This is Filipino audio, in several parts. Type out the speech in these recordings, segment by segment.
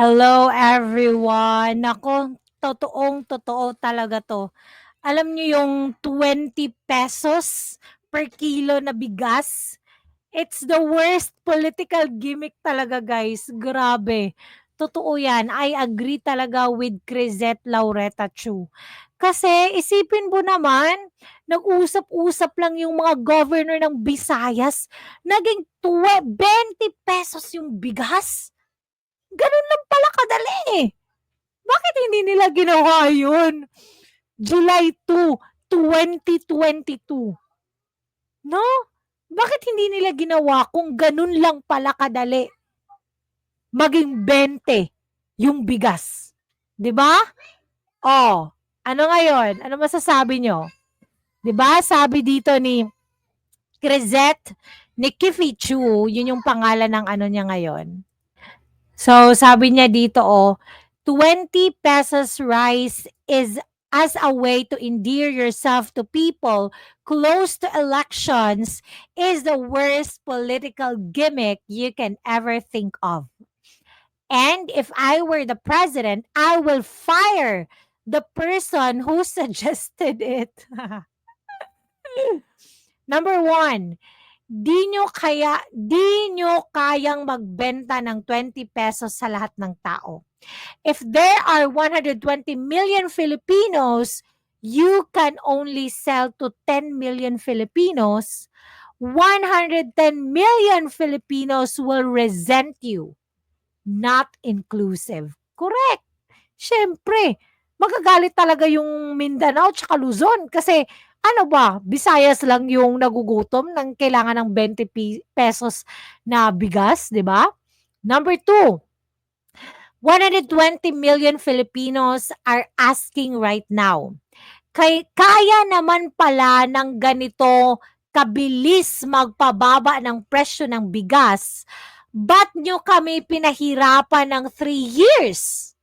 Hello everyone. Naku, totoong-totoo talaga 'to. Alam niyo yung ₱20 per kilo na bigas? It's the worst political gimmick talaga guys, grabe. Totoo 'yan, I agree talaga with Crisette Laureta Chu. Kasi isipin mo naman, nag-usap-usap lang yung mga governor ng Visayas, naging twe ₱20 yung bigas? Gano'n lang pala kadali, eh. Bakit hindi nila ginawa yun? July 2, 2022. No? Bakit hindi nila ginawa kung gano'n lang pala kadali? Maging 20 yung bigas, 'di ba? Oh, ano ngayon? Ano masasabi niyo? 'Di ba sabi dito ni Crisette Nikifichu, yun yung pangalan ng ano niya ngayon. So, sabi niya dito, oh, ₱20 rice is as a way to endear yourself to people close to elections is the worst political gimmick you can ever think of. And if I were the president, I will fire the person who suggested it. Number 1, di nyo kaya di nyo kayang magbenta ng ₱20 sa lahat ng tao. If there are 120 million Filipinos, you can only sell to 10 million Filipinos. 110 million Filipinos will resent you. Not inclusive. Correct. Siyempre, magagalit talaga yung Mindanao tsaka Luzon kasi ano ba, Visayas lang yung nagugutom ng kailangan ng 20 pi pesos na bigas, 'di ba? Number 2, 120 million Filipinos are asking right now, kay kaya naman pala ng ganito kabilis magpababa ng presyo ng bigas, ba't nyo kami pinahirapan ng 3 years?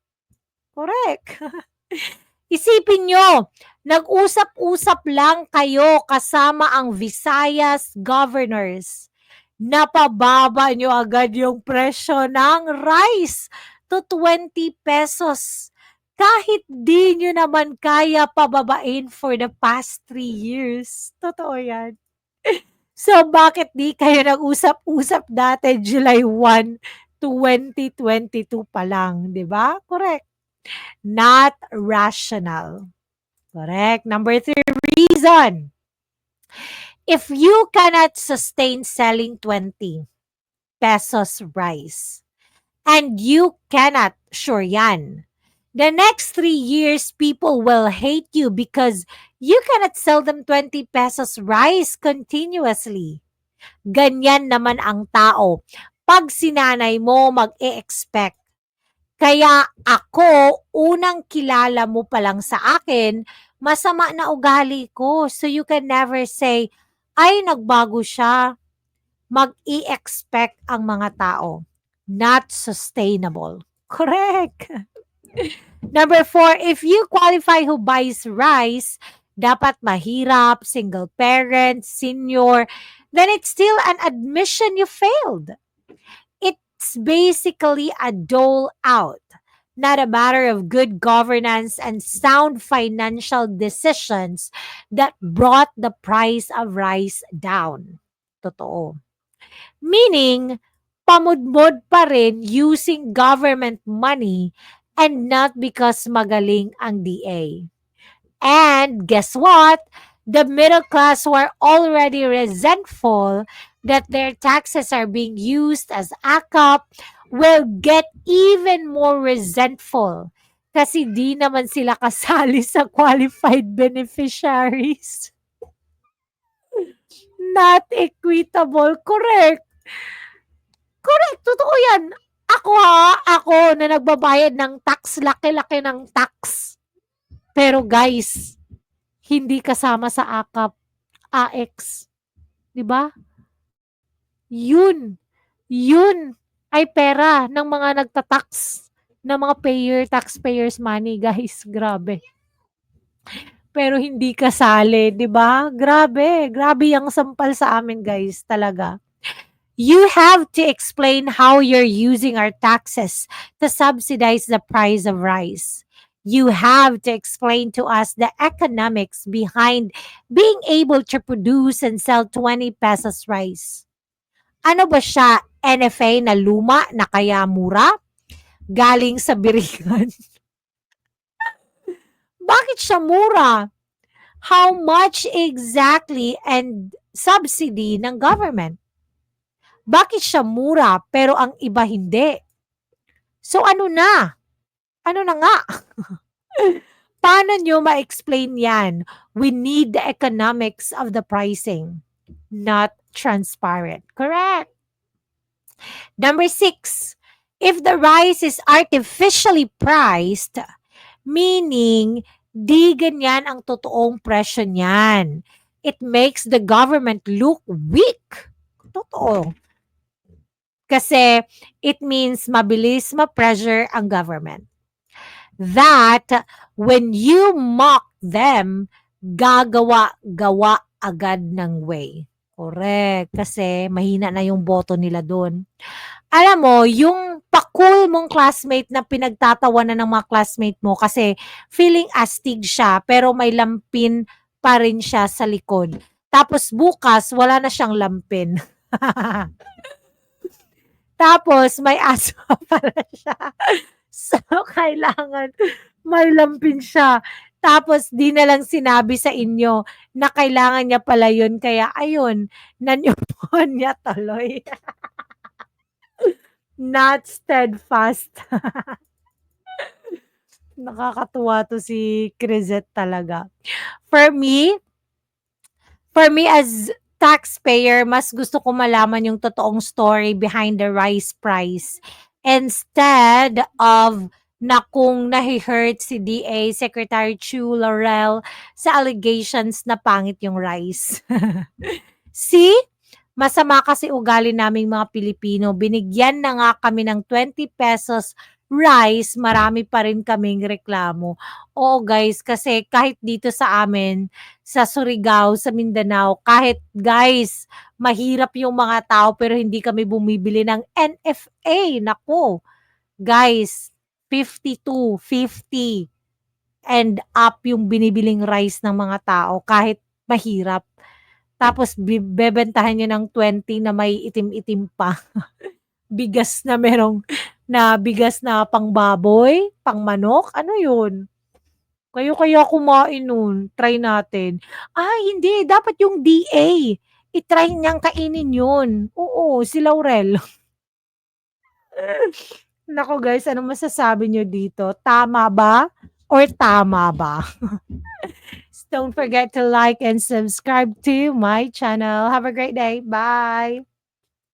Correct. Isipin nyo, nag-usap-usap lang kayo kasama ang Visayas governors. Napababa nyo agad yung presyo ng rice to 20 pesos. Kahit di nyo naman kaya pababain for the past 3 years. Totoo yan. So, bakit di kayo nag-usap-usap dati July 1, 2022 pa lang, di ba? Correct. Not rational. Correct. Number 3 reason. If you cannot sustain selling 20 pesos rice, and you cannot, sure yan, the next 3 years people will hate you because you cannot sell them 20 pesos rice continuously. Ganyan naman ang tao. Pag sinanay mo, mag-e-expect. Kaya ako, unang kilala mo pa lang sa akin, masama na ugali ko. So you can never say, ay, nagbago siya. Mag-i-expect ang mga tao. Not sustainable. Correct. Number four, if you qualify who buys rice, dapat mahirap, single parent, senior, then it's still an admission you failed. It's basically a dole out, not a matter of good governance and sound financial decisions that brought the price of rice down. Totoo. Meaning, pamudmod pa rin using government money and not because magaling ang DA. And guess what? The middle class were already resentful that their taxes are being used as AKAP will get even more resentful kasi di naman sila kasali sa qualified beneficiaries. Not equitable. Correct. Correct. Totoo yan. Ako ha, ako na nagbabayad ng tax, laki-laki ng tax. Pero guys, hindi kasama sa AKAP, AX. 'Di ba? Yun. Yun ay pera ng mga nagta-tax, ng mga payer, taxpayers money, guys. Grabe. Pero hindi kasali, 'di ba? Grabe, grabe yang sampal sa amin, guys, talaga. You have to explain how you're using our taxes to subsidize the price of rice. You have to explain to us the economics behind being able to produce and sell 20 pesos rice. Ano ba siya? NFA na luma na kaya mura? Galing sa biringan. Bakit siya mura? How much exactly and subsidy ng government? Bakit siya mura pero ang iba hindi? So ano na? Ano na nga? Paano nyo ma-explain yan? We need the economics of the pricing, not transparent. Correct. Number six, if the rice is artificially priced, meaning di ganyan ang totoong presyo niyan. It makes the government look weak. Totoo. Kasi it means mabilis ma-pressure ang government. That when you mock them, gagawa-gawa agad ng way. Correct. Kasi mahina na yung boto nila doon. Alam mo, yung pakul mong classmate na pinagtatawanan ng mga classmate mo kasi feeling astig siya pero may lampin pa rin siya sa likod. Tapos bukas, wala na siyang lampin. Tapos may aso pala siya. So, kailangan may lampin siya. Tapos di na lang sinabi sa inyo na kailangan niya pala yun. Kaya ayun, nanyupon niya tuloy. Not steadfast. Nakakatuwa to si Crisette talaga. For me, for me as taxpayer, mas gusto ko malaman yung totoong story behind the rice price. Instead of na kung nahi-hurt si DA Secretary Chu Laurel sa allegations na pangit yung rice. See? Masama kasi ugali naming mga Pilipino. Binigyan na nga kami ng 20 pesos rice, marami pa rin kaming reklamo. Oo guys, kasi kahit dito sa amin, sa Surigao, sa Mindanao, kahit guys, mahirap yung mga tao pero hindi kami bumibili ng NFA. Nako, guys, 52, 50 and up yung binibiling rice ng mga tao kahit mahirap. Tapos bebentahan nyo ng 20 na may itim-itim pa. bigas na merong na bigas na pang baboy, pang manok, ano yun? Kayo kaya kumain nun, try natin. Ah, hindi, dapat yung DA. I-try niyang kainin yun. Oo, si Laurel. Nako guys, ano masasabi nyo dito? Tama ba? Or tama ba? Don't forget to like and subscribe to my channel. Have a great day. Bye!